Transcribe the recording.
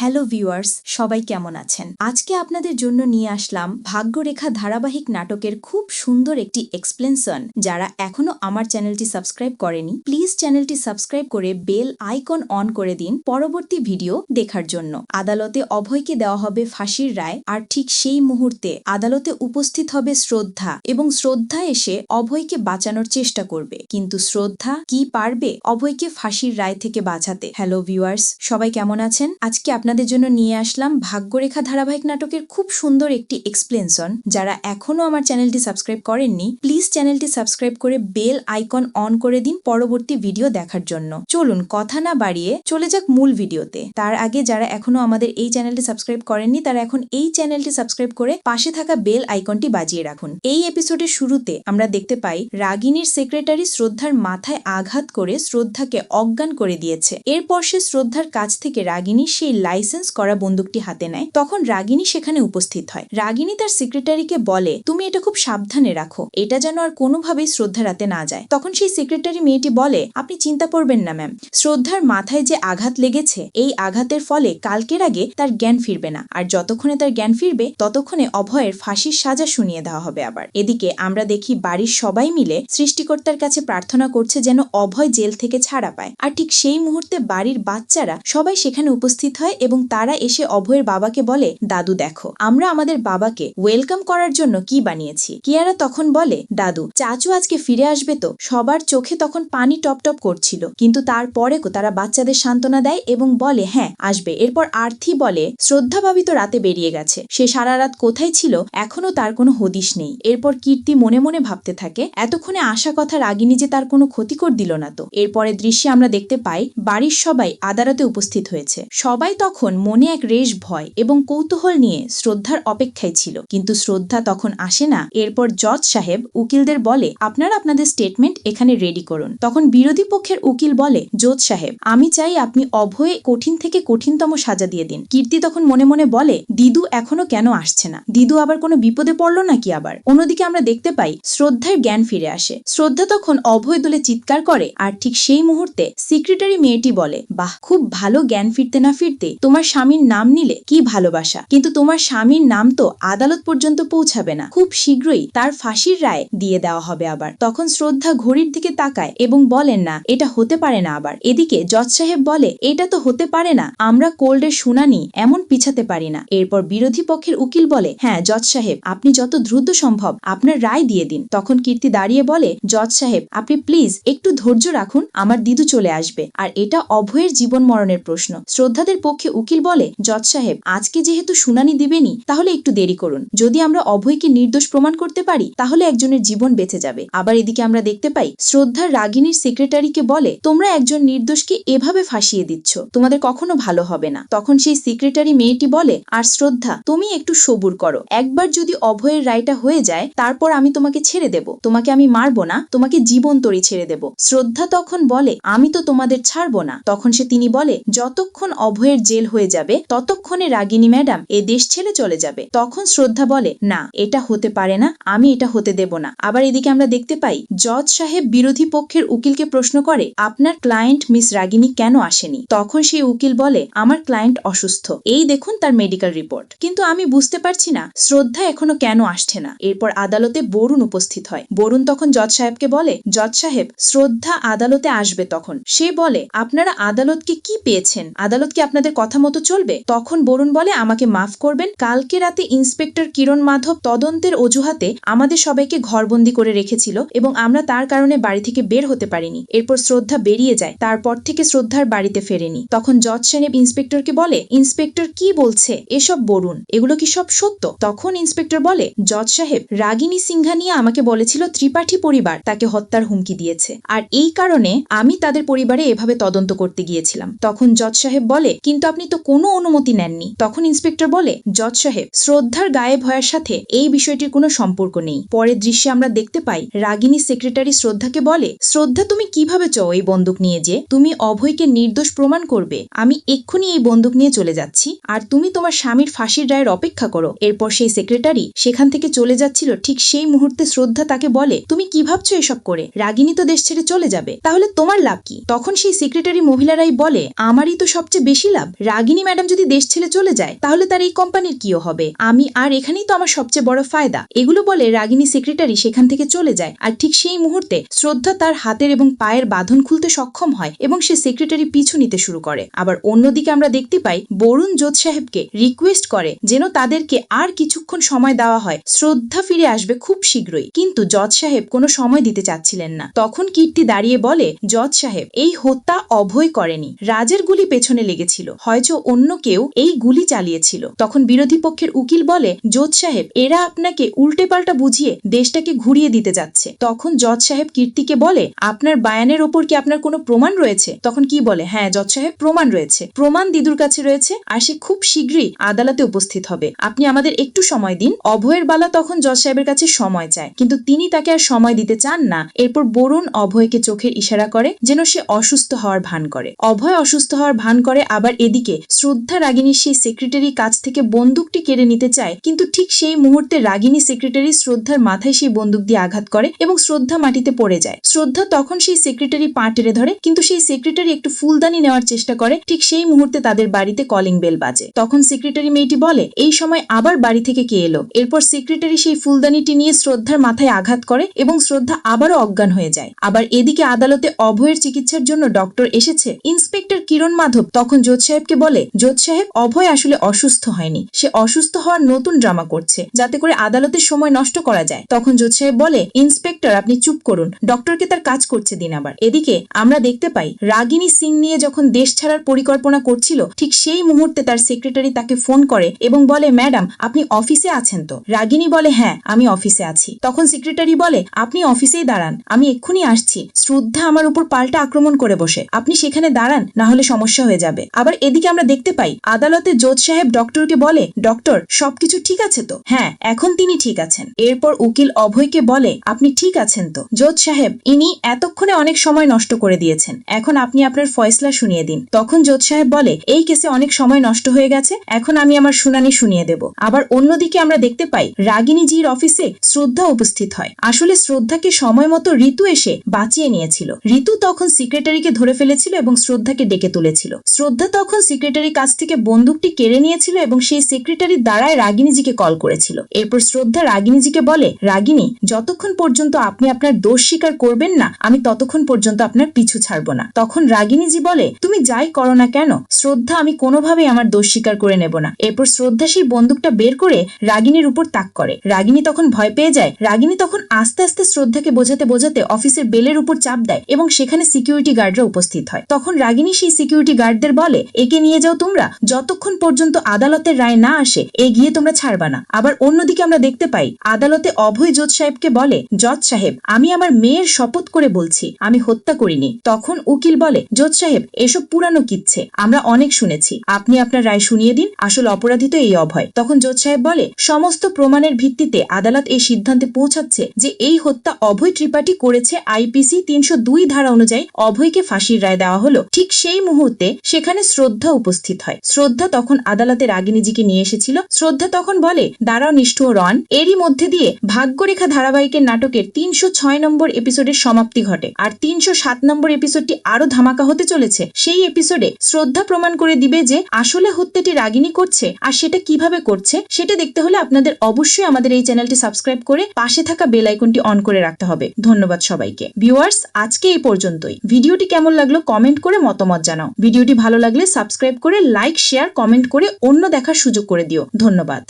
Hello viewers, সবাই কেমন আছেন? আজকে আপনাদের জন্য নিয়ে আসলাম ভাগ্যরেখা ধারাবাহিক নাটকের খুব সুন্দর একটি এক্সপ্লেনশন যারা এখনও আমার চ্যানেলটি সাবস্ক্রাইব করেনি প্লিজ চ্যানেলটি সাবস্ক্রাইব করে বেল আইকন অন করে দিন পরবর্তী ভিডিও দেখার জন্য। আদালতে অভয়কে দেওয়া হবে ফাঁসির রায়, আর ঠিক সেই মুহূর্তে আদালতে উপস্থিত হবে শ্রদ্ধা, এবং শ্রদ্ধা এসে অভয়কে বাঁচানোর চেষ্টা করবে। কিন্তু শ্রদ্ধা কি পারবে অভয়কে ফাঁসির রায় থেকে বাঁচাতে? হ্যালো ভিউয়ার্স, সবাই কেমন আছেন? আজকে আপনাদের জন্য নিয়ে আসলাম ভাগ্যরেখা ধারাবাহিক নাটকের খুব সুন্দর একটি এক্সপ্লেনশন যারা এখনও আমার চ্যানেলটি সাবস্ক্রাইব করেননি প্লিজ চ্যানেলটি সাবস্ক্রাইব করে বেল আইকন অন করে দিন পরবর্তী ভিডিও দেখার জন্য। চলুন, কথা না বাড়িয়ে চলে যাক মূল ভিডিওতে তার আগে যারা এখনও আমাদের এই চ্যানেলটি সাবস্ক্রাইব করেননি, তারা এখন এই চ্যানেলটি সাবস্ক্রাইব করে পাশে থাকা বেল আইকনটি বাজিয়ে রাখুন। এই এপিসোডের শুরুতে আমরা দেখতে পাই রাগিনীর সেক্রেটারি শ্রদ্ধার মাথায় আঘাত করে শ্রদ্ধাকে অজ্ঞান করে দিয়েছে। এরপর সে শ্রদ্ধার কাছ থেকে রাগিনী সেই লাইসেন্স করা বন্দুকটি হাতে নেয়, তখন রাগিনী সেখানে উপস্থিত হয়। রাগিনী তার সেক্রেটারিকে বলে, তুমি এটা খুব সাবধানে রাখো, এটা যেন আর কোনোভাবেই শ্রদ্ধা রাতে না যায়। তখন সেই সেক্রেটারি মেয়েটি বলে, আপনি চিন্তা করবেন না ম্যাম শ্রদ্ধার মাথায় যে আঘাত লেগেছে, এই আঘাতের ফলে কালকের আগে তার জ্ঞান ফিরবে না। আর যতক্ষণে তার জ্ঞান ফিরবে, ততক্ষণে অভয়ের ফাঁসির সাজা শুনিয়ে দেওয়া হবে আবার। এদিকে আমরা দেখি বাড়ির সবাই মিলে সৃষ্টিকর্তার কাছে প্রার্থনা করছে যেন অভয় জেল থেকে ছাড়া পায়। আর ঠিক সেই মুহূর্তে বাড়ির বাচ্চারা সবাই সেখানে উপস্থিত হয় এবং তারা এসে অভয়ের বাবাকে বলে, দাদু, দেখো, আমরা আমাদের বাবাকে ওয়েলকাম করার জন্য কি বানিয়েছি? কিয়ারা তখন বলে, দাদু, চাচু আজকে ফিরে আসবে তো? সবার চোখে তখন পানি টপ টপ করছিল, কিন্তু তারপরে তারা বাচ্চাদের সান্ত্বনা দেয় এবং বলে হ্যাঁ আসবে। এরপর আর্থি বলে শ্রদ্ধা ভাবি তো রাতে বেরিয়ে গেছে। সে সারা রাত কোথায় ছিল? এখনও তার কোনো হদিশ নেই। এরপর কীর্তি মনে মনে ভাবতে থাকে, এতক্ষণে আশা কথা রাগিনী যে তার কোনো ক্ষতিকর দিল না তো? এরপরে দৃশ্যে আমরা দেখতে পাই, বাড়ির সবাই আদালতে উপস্থিত হয়েছে। সবাই তখন মনে এক রেশ ভয় এবং কৌতূহল নিয়ে শ্রদ্ধার অপেক্ষায় ছিল। কিন্তু শ্রদ্ধা তখন আসে না। এরপর জজ সাহেব উকিলদের বলে, আপনারা আপনাদের স্টেটমেন্ট এখানে রেডি করুন। তখন বিরোধী পক্ষের উকিল বলে, জোজ সাহেব, আমি চাই আপনি অভয়ে কঠিন থেকে কঠিনতম সাজা দিয়ে দিন। কীর্তি তখন মনে মনে বলে, দিদু এখনও কেন আসছে না? দিদু আবার কোনো বিপদে পড়ল নাকি আবার? অন্যদিকে আমরা দেখতে পাই, শ্রদ্ধার জ্ঞান ফিরে আসে। শ্রদ্ধা তখন অভয় দলে চিৎকার করে, আর ঠিক সেই মুহূর্তে সিক্রেটারি মেয়েটি বলে, বাহ, খুব ভালো জ্ঞান ফিরতে না ফিরতে তোমার স্বামীর নাম নিলে কি ভালোবাসা? কিন্তু তোমার স্বামীর নাম তো আদালত পর্যন্ত পৌঁছাবে না। খুব শীঘ্রই তার ফাঁসির রায় দিয়ে দেওয়া হবে আবার। তখন শ্রদ্ধা ঘড়ির দিকে তাকায় এবং বলেন, না, এটা হতে পারে না আবার। এদিকে জজ সাহেব বলে, এটা তো হতে পারে না। আমরা কোল্ডের শুনানি এমন পিছাতে পারি না। এরপর বিরোধী পক্ষের উকিল বলে হ্যাঁ জজ সাহেব, আপনি যত দ্রুত সম্ভব আপনার রায় দিয়ে দিন। তখন কীর্তি দাঁড়িয়ে বলে, জজ সাহেব, আপনি প্লিজ একটু ধৈর্য রাখুন, আমার দিদু চলে আসবে। আর এটা অভয়ের জীবন মরণের প্রশ্ন। শ্রদ্ধাদের পক্ষে উকিল বলে, জজ সাহেব, আজকে যেহেতু শুনানি দিবেনি তাহলে একটু দেরি করুন। যদি আমরা অভয়কে নির্দোষ প্রমাণ করতে পারি, তাহলে একজনের জীবন বেঁচে যাবে। আবার এদিকে আমরা দেখতে পাই, শ্রদ্ধার রাগিনীর সেক্রেটারিকে বলে, তোমরা একজন নির্দোষকে এভাবে ফাঁসিয়ে দিচ্ছ, তোমাদের কখনো ভালো হবে না। তখন সেই সেক্রেটারি মেয়েটি বলে, আর শ্রদ্ধা, তুমি একটু সবুর করো। একবার যদি অভয়ের রায়টা হয়ে যায়, তারপর আমি তোমাকে ছেড়ে দেব। তোমাকে আমি মারবো না, তোমাকে জীবন তরি ছেড়ে দেব। শ্রদ্ধা তখন বলে, আমি তো তোমাদের ছাড়বো না। তখন সে তিনি বলে, যতক্ষণ অভয়ের জেল হয়ে যাবে, ততক্ষণে রাগিনী ম্যাডাম, এ দেশ ছেড়ে চলে যাবে। তখন শ্রদ্ধা বলে, না, এটা হতে পারে না, আমি এটা হতে দেব না। আবার এদিকে আমরা দেখতে পাই, জজ সাহেব বিরোধী পক্ষের উকিলকে প্রশ্ন করে, আপনার ক্লায়েন্ট মিস রাগিনী কেন আসেনি? তখন সেই উকিল বলে, আমার ক্লায়েন্ট অসুস্থ। এই দেখুন তার মেডিকেল রিপোর্ট। কিন্তু আমি বুঝতে পারছি না, শ্রদ্ধা এখনও কেন আসছে না। এরপর আদালতে বরুণ উপস্থিত হয়। বরুণ তখন জজ সাহেবকে বলে, জজ সাহেব, শ্রদ্ধা আদালতে আসবে তখন। সে বলে, আপনারা আদালতকে কি পেয়েছেন? আদালত কি আপনাদের কথা মতো চলবে? তখন বরুণ বলে, আমাকে মাফ করবেন। কালকে রাতে ইন্সপেক্টর কিরণ মাধব তদন্তের অজুহাতে আমাদের সবাইকে ঘরবন্দি করে রেখেছিল এবং আমরা তার কারণে বাড়ি থেকে বের হতে পারিনি। এরপর শ্রদ্ধা বেরিয়ে যায়, তারপর থেকে শ্রদ্ধার বাড়িতে ফেরেনি। তখন জজ সাহেব ইন্সপেক্টরকে বলে, ইন্সপেক্টর কি বলছে? এসব বরুণ, এগুলো কি সব সত্য? তখন ইন্সপেক্টর বলে, জজ সাহেব, রাগিনী সিংহানিয়া আমাকে বলেছিল ত্রিপাঠী পরিবার, তাকে হত্যার হুমকি দিয়েছে। আর এই কারণে আমি তাদের পরিবারে এভাবে তদন্ত করতে গিয়েছিলাম। তখন জজ সাহেব বলে, কিন্তু আপনি তো কোনো অনুমতি নেননি। তখন ইন্সপেক্টর বলে, জজ সাহেব, শ্রদ্ধার গায়েব হওয়ার সাথে এই বিষয়টির কোনো সম্পর্ক নেই। পরের দৃশ্যে আমরা দেখতে পাই, রাগিনী সেক্রেটারি শ্রদ্ধাকে বলে, শ্রদ্ধা, তুমি কীভাবে চাও এই বন্দুক নিয়ে যে? তুমি অভয়কে নির্দোষ প্রমাণ করবে। আমি এক্ষুনি এই বন্দুক নিয়ে চলে যাচ্ছি। আর তুমি তোমার স্বামীর ফাঁসির রায়ের অপেক্ষা করো। এরপর সেই সেক্রেটারি সেখান থেকে চলে যাচ্ছিল। ঠিক সেই মুহূর্তে শ্রদ্ধা তাকে বলে, তুমি কি ভাবছ এসব করে? রাগিনী তো দেশ ছেড়ে চলে যাবে। তাহলে তোমার লাভ কি? তখন সেই সেক্রেটারি মহিলারাই বলে, আমারই তো সবচেয়ে বেশি লাভ। রাগিনী ম্যাডাম যদি দেশ ছেড়ে চলে যায়, তাহলে তার এই কোম্পানির কিও হবে? আমি আর এখানেই তো আমার সবচেয়ে বড় ফায়দা। এগুলো বলে রাগিনী সেক্রেটারি সেখান থেকে চলে যায়, আর ঠিক সেই মুহূর্তে শ্রদ্ধা তার হাতের এবং পায়ের বাঁধন খুলতে সক্ষম হয় এবং সে সেক্রেটারি পিছু নিতে শুরু করে। আবার অন্যদিকে আমরা দেখতে পাই, বরুণ জোৎ সাহেবকে রিকোয়েস্ট করে যেন তাদেরকে আর কিছুক্ষণ সময় দেওয়া হয়। শ্রদ্ধা ফিরে আসবে খুব শীঘ্রই। কিন্তু জজ সাহেব কোনো সময় দিতে চাচ্ছিলেন না। তখন কীর্তি দাঁড়িয়ে বলে জজ সাহেব, এই হত্যা অভয় করেনি। রাজের গুলি পেছনে লেগেছিল। হয়তো অন্য কেউ এই গুলি চালিয়েছিল। তখন বিরোধী পক্ষের উকিল বলে, জজ সাহেব, এরা আপনাকে উল্টে পাল্টা বুঝিয়ে দেশটাকে ঘুরিয়ে দিতে যাচ্ছে। তখন জজ সাহেব কীর্তিকে বলে, আপনার বায়ানের ওপর কি আপনার কোনো প্রমাণ রয়েছে? তখন কি বলে হ্যাঁ জজ সাহেব, প্রমাণ রয়েছে। প্রমাণ দিদুর কাছে রয়েছে আর সে খুব শীঘ্রই আদালতে উপস্থিত হবে। আপনি আমাদের একটু সময় দিন। অভয়ের বালা তখন জজ সাহেবের কাছে সময় চায়, কিন্তু তিনি তাকে আর সময় দিতে চান না। এরপর বরুণ অভয়কে চোখের ইশারা করে, যেন সে অসুস্থ হওয়ার ভান করে। অভয় অসুস্থ হওয়ার ভান করে, আবার এদিকে শ্রদ্ধা রাগিনীর সেই সেক্রেটারি কাছ থেকে বন্দুকটি কেড়ে নিতে চায়। কিন্তু ঠিক সেই মুহূর্তে রাগিনী সেক্রেটারি শ্রদ্ধার মাথায় সেই বন্দুক দিয়ে আঘাত করে এবং শ্রদ্ধা মাটিতে পড়ে যায়। শ্রদ্ধা তখন সেই সেক্রেটারি পা টেনে ধরে, কিন্তু সেই সেক্রেটারি একটু ফুলদানি নেওয়ার চেষ্টা করে। ঠিক সেই মুহূর্তে তাদের বাড়িতে কলিং বেল বাজে। তখন সেক্রেটারি মেয়েটি বলে, এই সময় আবার বাড়ি থেকে কে এলো? এরপর সেক্রেটারি সেই ফুলদানিটি নিয়ে শ্রদ্ধার মাথায় আঘাত করে এবং শ্রদ্ধা আবারও অজ্ঞান হয়ে যায়। আবার এদিকে আদালতে অভয়ের চিকিৎসার জন্য ডক্টর এসেছে। ইন্সপেক্টর কিরণ মাধব তখন জোৎ সাহেবকে বলে জোৎ সাহেব, অভয় আসলে অসুস্থ হয়নি। সে অসুস্থ হওয়ার নতুন ড্রামা করছে। যাতে করে আদালতের সময় নষ্ট করা যায়। তখন জোৎ সাহেব বলে, ইন্সপেক্টর, আপনি চুপ করুন। ডক্টরকে তার কাজ করছে দিন আবার। এদিকে আমরা দেখতে পাই, রাগিনী সিং নিয়ে যখন দেশ ছাড়ার পরিকল্পনা করছিল, ঠিক সেই মুহূর্তে তার সেক্রেটারি তাকে ফোন করে এবং বলে, ম্যাডাম, আপনি অফিসে আছেন তো? রাগিনী বলে হ্যাঁ আমি অফিসে আছি। তখন সেক্রেটারি বলে, আপনি অফিসেই দাঁড়ান। আমি এক্ষুনি আসছি। শ্রদ্ধা আমার উপর পাল্টা আক্রমণ করে বসে। আপনি সেখানে দাঁড়ান, না হলে সমস্যা হয়ে যাবে। আবার এদিকে আমরা দেখতে পাই, আদালতে জোৎ সাহেব ডক্টরকে বলে, ডক্টর, সবকিছু ঠিক আছে তো? হ্যাঁ এখন তিনি ঠিক আছেন। এরপর উকিল অভয়কে বলে, আপনি ঠিক আছেন তো? জোৎ সাহেব, ইনি এতক্ষণে অনেক সময় নষ্ট করে দিয়েছেন। এখন আপনি আপনার ফয়সলা শুনিয়ে দিন। তখন জোৎ সাহেব বলে, এই কেসে অনেক সময় নষ্ট হয়ে গেছে, এখন আমি আমার শুনানি শুনিয়ে দেব। আবার অন্যদিকে আমরা দেখতে পাই রাগিনীজির অফিসে শ্রদ্ধা উপস্থিত হয়। আসলে শ্রদ্ধাকে সময় মতো ঋতু এসে বাঁচিয়ে নিয়েছিল। ঋতু তখন সেক্রেটারিকে ধরে ফেলেছিল এবং শ্রদ্ধাকে ডেকে তুলেছিল। শ্রদ্ধা তখন সেক্রেটারির কাছ থেকে বন্দুকটি কেড়ে নিয়েছিল এবং সেই সেক্রেটারির দ্বারায় রাগিনীজিকে কল করেছিল। এরপর শ্রদ্ধা রাগিনীজিকে বলে রাগিনী যতক্ষণ পর্যন্ত আপনি আপনার দোষ স্বীকার করবেন না, আমি ততক্ষণ পর্যন্ত আপনার পিছু ছাড়বো না। তখন রাগিনীজি বলে, তুমি যাই করো না কেন? শ্রদ্ধা আমি কোনোভাবেই আমার দোষ স্বীকার করে নেব না। এরপর শ্রদ্ধা সেই বন্দুকটা বের করে রাগিনীর উপর তাক করে। রাগিনী তখন ভয় পেয়ে যায়। রাগিনী তখন আস্তে আস্তে শ্রদ্ধাকে বোঝাতে বোঝাতে অফিসের বেলের উপর চাপ দেয় এবং সেখানে সিকিউরিটি গার্ডরা উপস্থিত হয়। তখন রাগিনী সেই সিকিউরিটি গার্ডদের বলে, একে নিয়ে যাও তোমরা। যতক্ষণ পর্যন্ত আদালতের রায় না আসে, এগিয়ে তোমরা ছাড়বা না। আবার অন্যদিকে আমরা দেখতে পাই, আদালতে অভয় জজ সাহেবকে বলে জজ সাহেব, আমি আমার মেয়ের শপথ করে বলছি, আমি হত্যা করিনি। তখন উকিল বলে জজ সাহেব, এসব পুরানো কিচ্ছে, আমরা অনেক শুনেছি। আপনি আপনার রায় শুনিয়ে দিন, আসল অপরাধী তো এই অভয়। তখন জজ সাহেব বলে, সমস্ত প্রমাণের ভিত্তিতে আদালত এই সিদ্ধান্তে পৌঁছাচ্ছে যে এই হত্যা অভয় ত্রিপাঠী করেছে আইপিসি তিনশো দুই ধারা অনুযায়ী অভয়কে ফাঁসির রায় দেওয়া হলো। ঠিক সেই মুহূর্তে সেখানে শ্রদ্ধা উপস্থিত হয়। শ্রদ্ধা তখন আদালতে রাগিনীজিকে নিয়ে এসেছিল। শ্রদ্ধা তখন বলে, দাঁড়াও নিষ্ঠুর রন। এরই মধ্যে দিয়ে ভাগ্যরেখা ধারাবাহিকের নাটকের তিনশো ছয় নম্বর এপিসোডের সমাপ্তি ঘটে। আর তিনশো সাত নম্বর এপিসোডটি আরও ধামাকা হতে চলেছে। সেই এপিসোডে শ্রদ্ধা প্রমাণ করে দিবে যে আসলে হত্যাটি রাগিনী করছে আর সেটা কীভাবে করছে, সেটা দেখতে হলে আপনাদের অবশ্যই আমাদের এই চ্যানেলটি সাবস্ক্রাইব করে পাশে থাকা বেল আইকনটি অন করে রাখতে হবে। ধন্যবাদ সবাইকে। ভিউয়ার্স, আজকে এই পর্যন্তই। ভিডিওটি কেমন লাগল কমেন্ট করে মতামত জানাও। ভিডিওটি ভালো লাগলে সাবস্ক্রাইব করে লাইক শেয়ার কমেন্ট করে অন্য দেখার সুযোগ করে দিও। ধন্যবাদ।